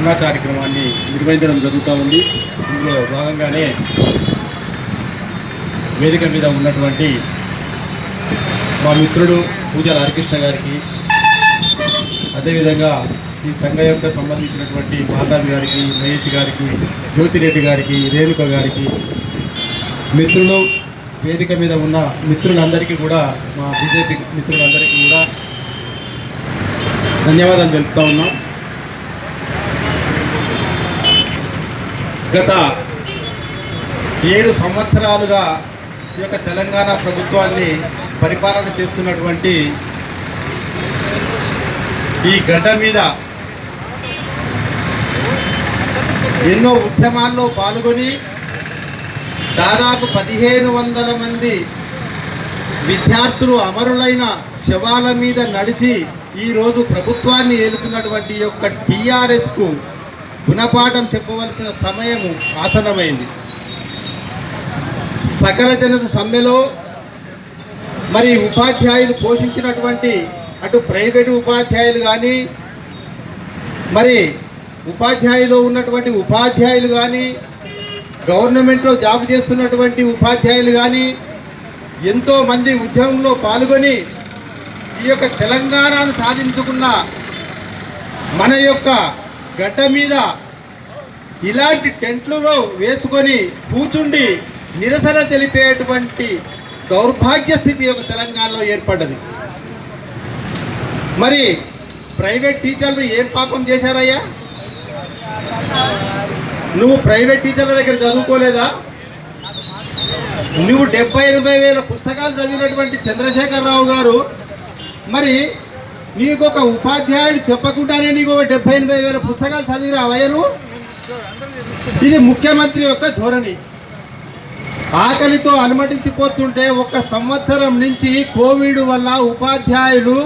ధర్నా కార్యక్రమాన్ని నిర్వహించడం జరుగుతూ ఉంది. ఇందులో భాగంగానే వేదిక మీద ఉన్నటువంటి మా మిత్రుడు పూజల హరికృష్ణ గారికి అదేవిధంగా ఈ సంఘ యొక్క సంబంధించినటువంటి మాతాజీ గారికి మహేష్ గారికి జ్యోతిరెడ్డి గారికి రేణుక గారికి మిత్రులు వేదిక మీద ఉన్న మిత్రులందరికీ కూడా మా బీజేపీ మిత్రులందరికీ కూడా ధన్యవాదాలు తెలుపుతా ఉన్నాం. గత ఏడు సంవత్సరాలుగా ఈ యొక్క తెలంగాణ ప్రభుత్వాన్ని పరిపాలన చేస్తున్నటువంటి ఈ గడ్డ మీద ఎన్నో ఉద్యమాల్లో పాల్గొని దాదాపు పదిహేను వందల మంది విద్యార్థులు అమరులైన శవాల మీద నడిచి ఈరోజు ప్రభుత్వాన్ని ఏలుతున్నటువంటి ఈ యొక్క టీఆర్ఎస్కు గుణపాఠం చెప్పవలసిన సమయము ఆసనమైంది సకల జనత సమ్మెలో మరి ఉపాధ్యాయులు పోషించినటువంటి అటు ప్రైవేటు ఉపాధ్యాయులు కానీ మరి ఉపాధ్యాయులు ఉన్నటువంటి ఉపాధ్యాయులు కానీ గవర్నమెంట్లో జాబ్ చేస్తున్నటువంటి ఉపాధ్యాయులు కానీ ఎంతోమంది ఉద్యమంలో పాల్గొని ఈ యొక్క తెలంగాణను సాధించుకున్న మన యొక్క గడ్డ మీద ఇలాంటి టెంట్లలో వేసుకొని కూర్చుండి నిరసన తెలిపేటువంటి దౌర్భాగ్య స్థితి ఒక తెలంగాణలో ఏర్పడ్డది. మరి ప్రైవేట్ టీచర్లు ఏం పాపం చేశారయ్యా? నువ్వు ప్రైవేట్ టీచర్ల దగ్గర చదువుకోలేదా? నువ్వు డెబ్బై ఎనభై వేల పుస్తకాలు చదివినటువంటి చంద్రశేఖరరావు గారు మరి నీకు ఒక ఉపాధ్యాయుడు చెప్పకుండానే నీకు ఒక డెబ్బై ఎనభై వేల పుస్తకాలు చదివి రావయ్యను? ఇది ముఖ్యమంత్రి యొక్క ధోరణి. ఆకలితో అనుమతించిపోతుంటే ఒక సంవత్సరం నుంచి కోవిడ్ వల్ల ఉపాధ్యాయులు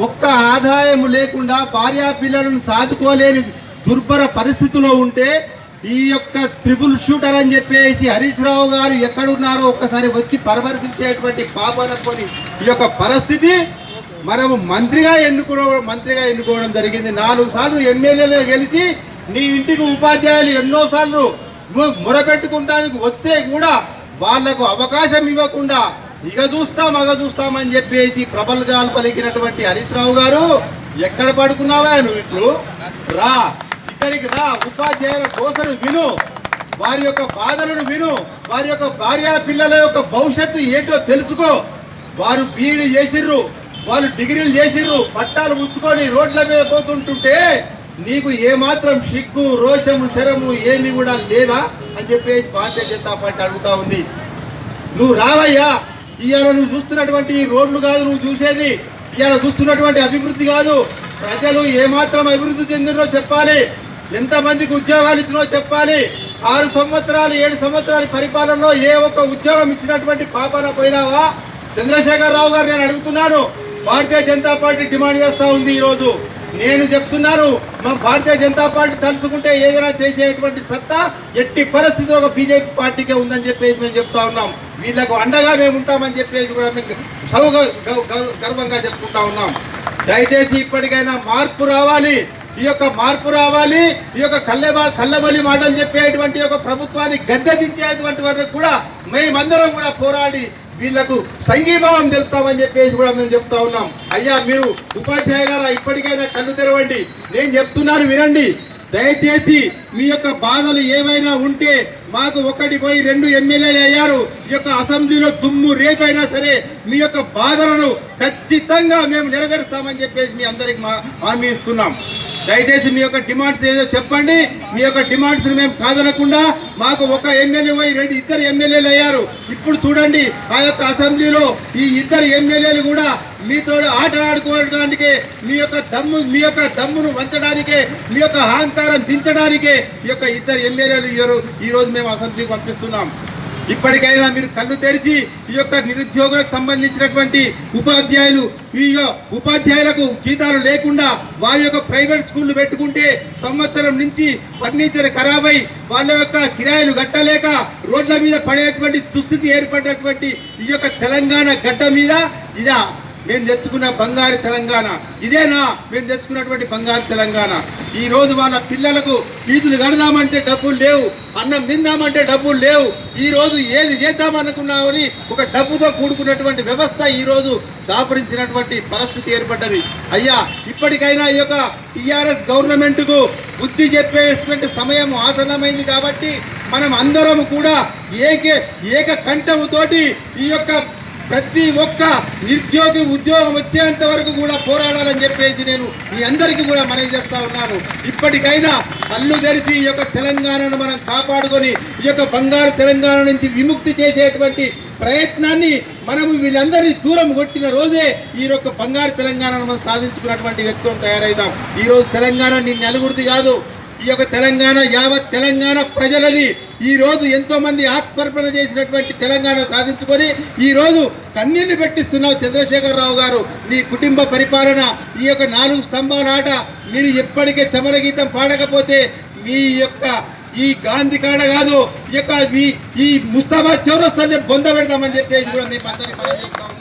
ఒక్క ఆదాయం లేకుండా భార్యా పిల్లలను సాదుకోలేని దుర్భర పరిస్థితిలో ఉంటే ఈ యొక్క త్రిబుల్ షూటర్ అని చెప్పేసి హరీష్ రావు గారు ఎక్కడున్నారో ఒక్కసారి వచ్చి పరామర్శించేటువంటి పాపనకొని ఈ యొక్క పరిస్థితి మనము మంత్రిగా ఎన్నుకో మంత్రిగా ఎన్నుకోవడం జరిగింది. నాలుగు సార్లు ఎమ్మెల్యేలు గెలిచి నీ ఇంటికి ఉపాధ్యాయులు ఎన్నోసార్లు ము- మొరపెట్టుకుంటానికి వస్తే కూడా వాళ్ళకు అవకాశం ఇవ్వకుండా ఇక చూస్తాం అగ చూస్తామని చెప్పేసి ప్రబల్గాలు పలికినటువంటి హరీష్ రావు గారు ఎక్కడ పడుకున్నావా నువ్వు ఇట్లు? రా ఇక్కడికి రా ఉపాధ్యాయుల కోసను విను. వారి యొక్క బాధలను విను. వారి యొక్క భార్య పిల్లల యొక్క భవిష్యత్తు ఏంటో తెలుసుకో. వారు బీఈడి చేసిర్రు. వాళ్ళు డిగ్రీలు చేసిర్రు పట్టాలు ముచ్చుకొని రోడ్ల మీద పోతుంటుంటే నీకు ఏమాత్రం సిగ్గు రోషము శరము ఏమి కూడా లేదా అని చెప్పేసి భారతీయ జనతా పార్టీ అడుగుతా ఉంది. నువ్వు రావయ్యా ఇవాళ నువ్వు చూస్తున్నటువంటి రోడ్లు కాదు నువ్వు చూసేది. ఇవాళ చూస్తున్నటువంటి అభివృద్ధి కాదు. ప్రజలు ఏమాత్రం అభివృద్ధి చెందినో చెప్పాలి. ఎంతమందికి ఉద్యోగాలు ఇచ్చినో చెప్పాలి. ఆరు సంవత్సరాలు ఏడు సంవత్సరాల పరిపాలనలో ఏ ఒక్క ఉద్యోగం ఇచ్చినటువంటి పాపన పోయినావా? చంద్రశేఖరరావు గారు నేను అడుగుతున్నాను. భారతీయ జనతా పార్టీ డిమాండ్ చేస్తూ ఉంది ఈరోజు. నేను చెప్తున్నాను మా భారతీయ జనతా పార్టీ తలుచుకుంటే ఏదైనా చేసేటువంటి సత్తా ఎట్టి పరిస్థితిలో ఒక బీజేపీ పార్టీకే ఉందని చెప్పేసి మేము చెప్తా ఉన్నాం. వీళ్ళకు అండగా మేము ఉంటామని చెప్పేసి కూడా మేము సౌగ గౌ- గర్వంగా చెప్పుకుంటా ఉన్నాం. దయచేసి ఇప్పటికైనా మార్పు రావాలి. ఈ యొక్క మార్పు రావాలి. ఈ యొక్క కళ్ళె కళ్ళబలి మాటలు చెప్పేటువంటి యొక్క ప్రభుత్వాన్ని గద్దె దించేటువంటి వరకు కూడా మేమందరం కూడా పోరాడి వీళ్ళకు సంఘీభావం తెలుపుతామని చెప్పేసి కూడా మేము చెప్తా ఉన్నాం. అయ్యా మీరు ఉపాధ్యాయులారా ఇప్పటికైనా కళ్ళు తెరవండి. నేను చెప్తున్నాను వినండి. దయచేసి మీ యొక్క బాధలు ఏవైనా ఉంటే మాకు ఒకటి పోయి రెండు ఎమ్మెల్యేలు అయ్యారు. ఈ యొక్క అసెంబ్లీలో దుమ్ము రేపైనా సరే మీ యొక్క బాధలను ఖచ్చితంగా మేము నెరవేరుస్తామని చెప్పేసి మీ అందరికి మా హామీ ఇస్తున్నాం. దయచేసి మీ యొక్క డిమాండ్స్ ఏదో చెప్పండి. మీ యొక్క డిమాండ్స్ మేము కాదనకుండా మాకు ఒక ఎమ్మెల్యే పోయి రెండు ఇద్దరు ఎమ్మెల్యేలు అయ్యారు. ఇప్పుడు చూడండి ఆ యొక్క అసెంబ్లీలో ఈ ఇద్దరు ఎమ్మెల్యేలు కూడా మీతో ఆట ఆడుకోవడానికి మీ యొక్క దమ్ము మీ యొక్క దమ్మును వంచడానికే మీ యొక్క అహంకారం దించడానికే ఈ యొక్క ఇద్దరు ఎమ్మెల్యేలు ఈ- ఈరోజు రోజు మేము అసెంబ్లీకి పంపిస్తున్నాం. ఇప్పటికైనా మీరు కళ్ళు తెరిచి ఈ యొక్క నిరుద్యోగులకు సంబంధించినటువంటి ఉపాధ్యాయులు ఈ ఉపాధ్యాయులకు జీతాలు లేకుండా వారి యొక్క ప్రైవేట్ స్కూళ్ళు పెట్టుకుంటే సంవత్సరం నుంచి ఫర్నిచర్ ఖరాబై వాళ్ళ యొక్క కిరాయిలు కట్టలేక రోడ్ల మీద పడేటువంటి దుస్థితి ఏర్పడినటువంటి ఈ యొక్క తెలంగాణ గడ్డ మీద ఇదా మేము తెచ్చుకున్న బంగారు తెలంగాణ. ఇదేనా? మేము తెచ్చుకున్నటువంటి బంగారు తెలంగాణ. ఈ రోజు వాళ్ళ పిల్లలకు ఫీజులు కడదామంటే డబ్బులు లేవు అన్నం తిందామంటే డబ్బులు లేవు. ఈ రోజు ఏది చేద్దామనుకున్నామని ఒక డబ్బుతో కూడుకున్నటువంటి వ్యవస్థ ఈ రోజు దాపరించినటువంటి పరిస్థితి ఏర్పడ్డది. అయ్యా ఇప్పటికైనా ఈ యొక్క టిఆర్ఎస్ గవర్నమెంట్కు బుద్ధి చెప్పేటువంటి సమయం ఆసన్నమైంది కాబట్టి మనం అందరం కూడా ఏకే ఏక కంఠముతోటి ఈ యొక్క ప్రతి ఒక్క నిరుద్యోగి ఉద్యోగం వచ్చేంత వరకు కూడా పోరాడాలని చెప్పేసి నేను మీ అందరికీ కూడా మనవి చేస్తా ఉన్నాను. ఇప్పటికైనా కళ్ళు తెరిచి ఈ యొక్క తెలంగాణను మనం కాపాడుకొని ఈ యొక్క బంగారు తెలంగాణ నుంచి విముక్తి చేసేటువంటి ప్రయత్నాన్ని మనము వీళ్ళందరినీ దూరం కొట్టిన రోజే ఈ యొక్క బంగారు తెలంగాణను మనం సాధించుకున్నటువంటి వ్యక్తులు తయారవుతాం ఈ రోజు తెలంగాణ నీ నలుగురిది కాదు ఈ యొక్క తెలంగాణ యావత్ తెలంగాణ ప్రజలది. ఈ రోజు ఆత్మర్పణ చేసినటువంటి తెలంగాణ సాధించుకొని ఈరోజు కన్నీళ్ళు కన్నీళ్ళు పెట్టిస్తున్నావు చంద్రశేఖరరావు గారు. నీ కుటుంబ పరిపాలన ఈ యొక్క నాలుగు స్తంభాల ఆట మీరు ఎప్పటికే చమర గీతం పాడకపోతే మీ యొక్క ఈ గాంధీ కాడ కాదు ఈ యొక్క మీ ఈ ముస్తాబాద్ చౌరస్తాన్ని బొంద పెడతామని చెప్పేసి కూడా మేము అందరికీ